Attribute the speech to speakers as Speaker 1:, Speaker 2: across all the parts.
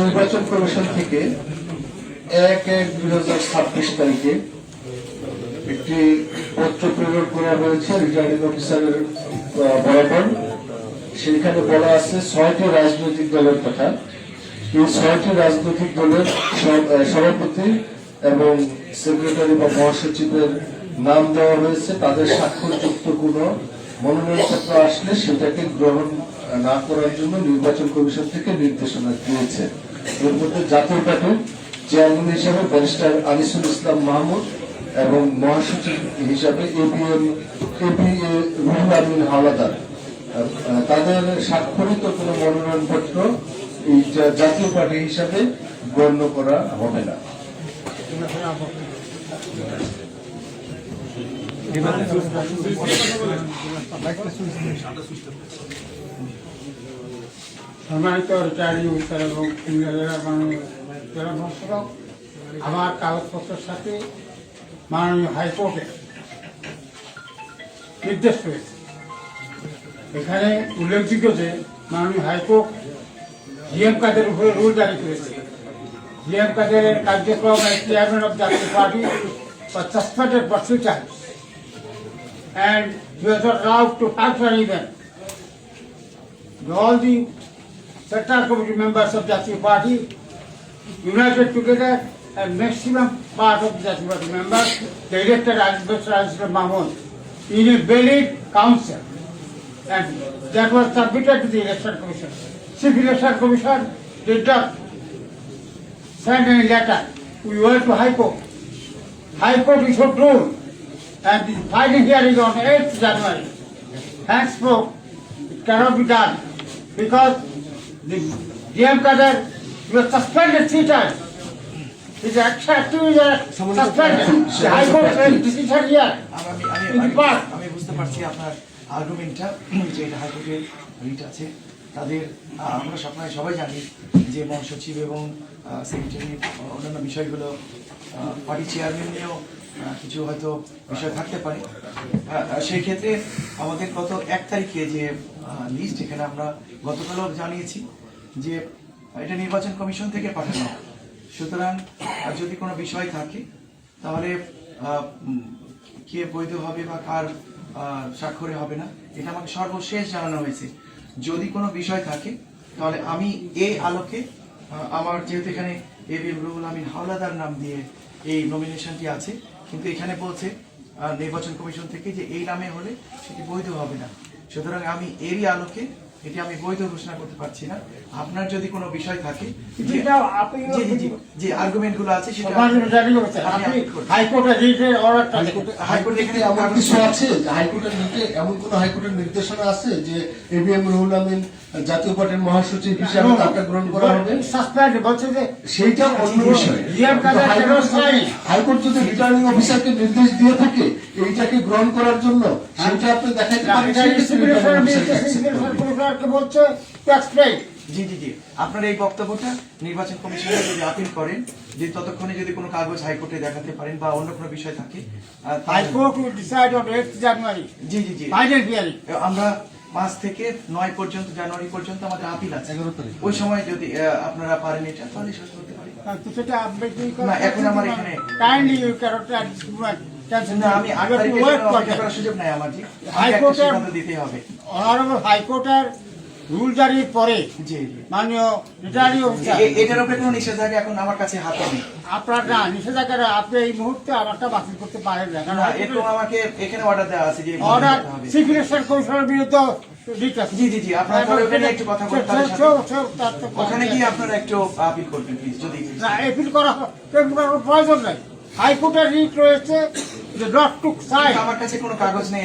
Speaker 1: নির্বাচন কমিশন থেকে এক এক দুই হাজার ছাব্বিশ তারিখে একটি পত্র প্রেরণ করা হয়েছে, রিটার্নিং অফিসারের বরাবর। সেখানে বলা আছে ছয়টি রাজনৈতিক দলের কথা। এই ছয়টি রাজনৈতিক দলের সভাপতি এবং সেক্রেটারি বা মহাসচিবের নাম দেওয়া হয়েছে। তাদের স্বাক্ষরযুক্ত কোনো মনোনয়নপত্র আসলে সেটাকে গ্রহণ না করার জন্য নির্বাচন কমিশন থেকে নির্দেশনা দিয়েছে। এর মধ্যে জাতীয় পার্টির চেয়ারম্যান হিসেবে ব্যারিস্টার আনিসুল ইসলাম মাহমুদ এবং মহাসচিব হিসাবে এবিএম এপি রুহুল আমিন হাওলাদার। তাদের স্বাক্ষরিত কোনো মনোনয়নপত্র এই জাতীয় পার্টি হিসাবে গণ্য করা হবে না।
Speaker 2: সম্মানিত এবং ইংরেজের জেলা মহাসড়ক আমার কাগজপত্রের সাথে মাননীয় হাইকোর্টে নির্দেশ রয়েছে এখানে উল্লেখযোগ্য যে মাননীয় হাইকোর্ট জিএম কাদের উপরে রুল জারি করেছে। জিএম কাদের কার্যক্রম chairman of Jatiya Party for three times and he was not allowed to function even all the Central Committee members of the Jatiya Party united together and maximum part of the Jatiya Party members, they elected Mr. Azizur Mahmood in a valid council. And that was submitted to the election commission. Chief election commission did not send any letter. We went to High Court. High Court issued rule and the final hearing on 8th January. Henceforth, it cannot be done because the DM Kader was suspended times. His activities are suspended. The High Court made decision here. In the past.
Speaker 3: আমি বুঝতে পারছি আপনার আর্গুমেন্টটা যে এটা হাইকোর্টের writ আছে তাদের আমরা সবাই সবাই জানি যে মহাসচিব এবং সেক্রেটারি অন্যান্য বিষয়গুলো পার্টি চেয়ারম্যান নিয়েও কিছু হয়তো বিষয় থাকতে পারে। আহ, সেই ক্ষেত্রে আমাদের গত এক তারিখে যে লিস্ট এখানে আমরা গতকালও জানিয়েছি যে এটা নির্বাচন কমিশন থেকে পাঠানো। সুতরাং যদি কোনো বিষয় থাকে তাহলে কে বৈধ হবে বা কার স্বাক্ষরে হবে না এটা আমাকে সর্বশেষ জানানো হয়েছে। যদি কোনো বিষয় থাকে তাহলে আমি এই আলোকে আমার যেহেতু এখানে এ বি রুহুল আমিন হাওলাদার নাম দিয়ে এই নমিনেশনটি আছে কিন্তু এখানে বলছে নির্বাচন কমিশন থেকে যে এই নামে হলে সেটি বৈধ হবে না। সুতরাং আমি এরই আলোকে এটি আমি বৈধ ঘোষণা করতে পারছি না। আপনার যদি কোনো বিষয় থাকে যে- আর্গুমেন্টগুলো আছে সেটা
Speaker 2: হাইকোর্টের
Speaker 1: নির্দেশনা আছে যে এবিএম রুহুল আমিন জাতীয় পার্টির মহাসচিব হিসাবে তাকে গ্রহণ করা হবে।
Speaker 2: সাসপেন্ড বলছে যে
Speaker 1: সেইটা অন্য বিষয়। হাইকোর্ট যদি- রিটার্নিং অফিসারকে নির্দেশ দিয়ে থাকে এইটাকে গ্রহণ করার জন্য সেটা আপনি দেখাইতে পারেন
Speaker 3: জি জি জি। আপনার এই বক্তব্যটা নির্বাচন কমিশনে যদি আপিল করেন যে ততক্ষণে যদি কোনো কাগজ হাইকোর্টে দেখাতে পারেন বা অন্য কোনো বিষয় থাকে
Speaker 2: high court decide on 8th January
Speaker 3: জি জি জি।
Speaker 2: ফাইনাল হিয়ারিং
Speaker 3: আমরা পাঁচ থেকে নয় পর্যন্ত জানুয়ারি পর্যন্ত আমাদের আপিল আছে।
Speaker 1: এগারো তারিখ।
Speaker 3: ওই সময় যদি আপনারা পারেন এটা তাহলে শেষ করতে পারি।
Speaker 2: সেটা আপডেট
Speaker 3: না, এখন আমার এখানে-
Speaker 2: কাইন্ডলি ইউ
Speaker 3: আমি করার সুযোগ নাই আমার জি।
Speaker 2: হাইকোর্টের-
Speaker 3: দিতে হবে।
Speaker 2: অনারেবল হাইকোর্টের রুল জারির পরে
Speaker 3: জি জি।
Speaker 2: মাননীয় রিটার্নিং অফিসার
Speaker 3: এটার উপরে কোনো নিষেধাজ্ঞা এখন আমার কাছে হাতে নেই।
Speaker 2: আপনার না নিষেধাজ্ঞা আপনি এই মুহূর্তে আমারটা বাতিল করতে পারেন না কারণ
Speaker 3: এরকম আমাকে এখানে অর্ডার দেওয়া আছে যে
Speaker 2: অর্ডার চিফ ইলেকশন কমিশনের বিরুদ্ধে
Speaker 3: জি জি জি আপনারা ওখানে একটু কথা বলুন তাদের সাথে।
Speaker 2: সে- সে- তার তো
Speaker 3: ওখানে গিয়ে আপনারা একটু আপিল করবেন প্লিজ যদি
Speaker 2: না এপিল করা প্রয়োজন নাই। হাইকোর্টের রিট রয়েছে যে নট টু সাইন
Speaker 3: আমার কাছে কোনো কাগজ নেই।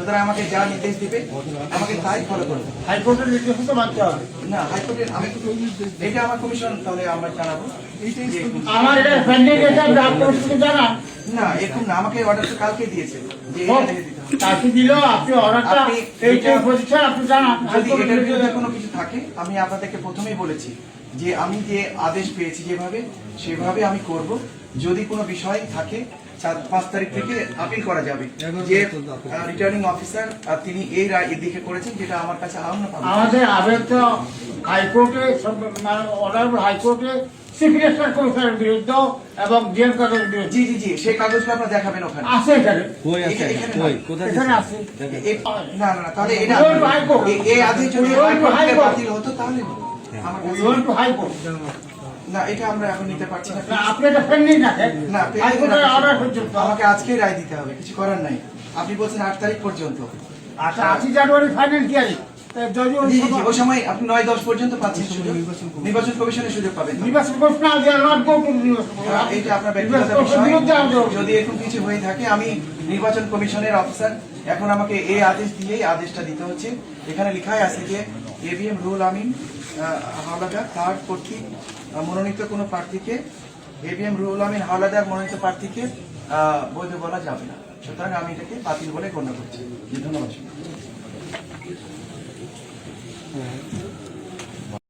Speaker 3: সুতরাং আমাকে যা নির্দেশ দিবে আমাকে তাই ফলো করব।
Speaker 2: হাইকোর্টের নির্দেশ তো মানতে হবে।
Speaker 3: না হাইকোর্টের আমি এটা আমার কমিশন তাহলে আমরা জানাব।
Speaker 2: আমার এটা পেন্ডিং আছে আমি আপনাকে
Speaker 3: না এরকম না আমাকে অর্ডার কালকে দিয়েছে। যে
Speaker 2: হোক,
Speaker 3: এটা দিতে হবে।
Speaker 2: তাকে দিল আপনি অর্ডারটা এইটা
Speaker 3: এটা-
Speaker 2: আপনি জানান।
Speaker 3: যদি এটার বিরুদ্ধে কোনো কিছু থাকে আমি আপনাদেরকে প্রথমেই বলেছি যে আমি যে আদেশ পেয়েছি যেভাবে সেভাবে আমি করব। যদি কোনো বিষয় থাকে চার পাঁচ তারিখ থেকে আপিল করা যাবে। যে রিটার্নিং অফিসার তিনি এই রায় এদিকে করেছেন যেটা আমার কাছে
Speaker 2: আমাদের আবেগ তো হাইকোর্টে মানে অনারেবল হাইকোর্টে মিনিস্টার কমিশনের বিরুদ্ধে এবং ডিএম কার্ডের বিরুদ্ধে।
Speaker 3: জি জি জি সেই কাগজটা আপনারা দেখাবেন ওখানে।
Speaker 2: আছে এখানে।
Speaker 4: কই আছে? কই
Speaker 3: না।
Speaker 4: কোথায়
Speaker 2: এখানে আছে।
Speaker 3: না না না তাহলে এটা এই আদেশ যদি হাইকোর্টে বাতিল হতো তাহলে না। এটা আমরা এখন নিতে পারছি না।
Speaker 2: না আপনি এটা পেন্ডিং রাখেন
Speaker 3: না pending
Speaker 2: হাইকোর্টের
Speaker 3: রাখছি।
Speaker 2: অর্ডার পর্যন্ত।
Speaker 3: আমাকে আজকে রায় দিতে হবে কিছু করার নাই। আপনি বলছেন আট তারিখ পর্যন্ত।
Speaker 2: আচ্ছা আশি জানুয়ারি ফাইনাল টিয়ারি যদি ওই
Speaker 3: জি, জি, জি,
Speaker 2: সময়-
Speaker 3: আপনি নয় দশ পর্যন্ত পাচ্ছেন সুযোগ। নির্বাচন কমিশনের সুযোগ পাবেন। হ্যাঁ, এটা আপনার ব্যক্তিগত বিষয়। যদি এরকম কিছু হয়ে থাকে আমি নির্বাচন কমিশনের অফিসার এখন আমাকে এই আদেশ দিয়েই আদেশটা দিতে হচ্ছে। এখানে লেখাই আছে যে এবিএম রুল আমিন হাওলাদার, তার কর্তৃক মনোনীত কোনো প্রার্থীকে এবিএম রুল আমিন, হাওলাদার, মনোনীত প্রার্থীকে বৈধ বলা যাবে না। সুতরাং আমি এটাকে বাতিল বলে গণ্য করছি। ধন্যবাদ।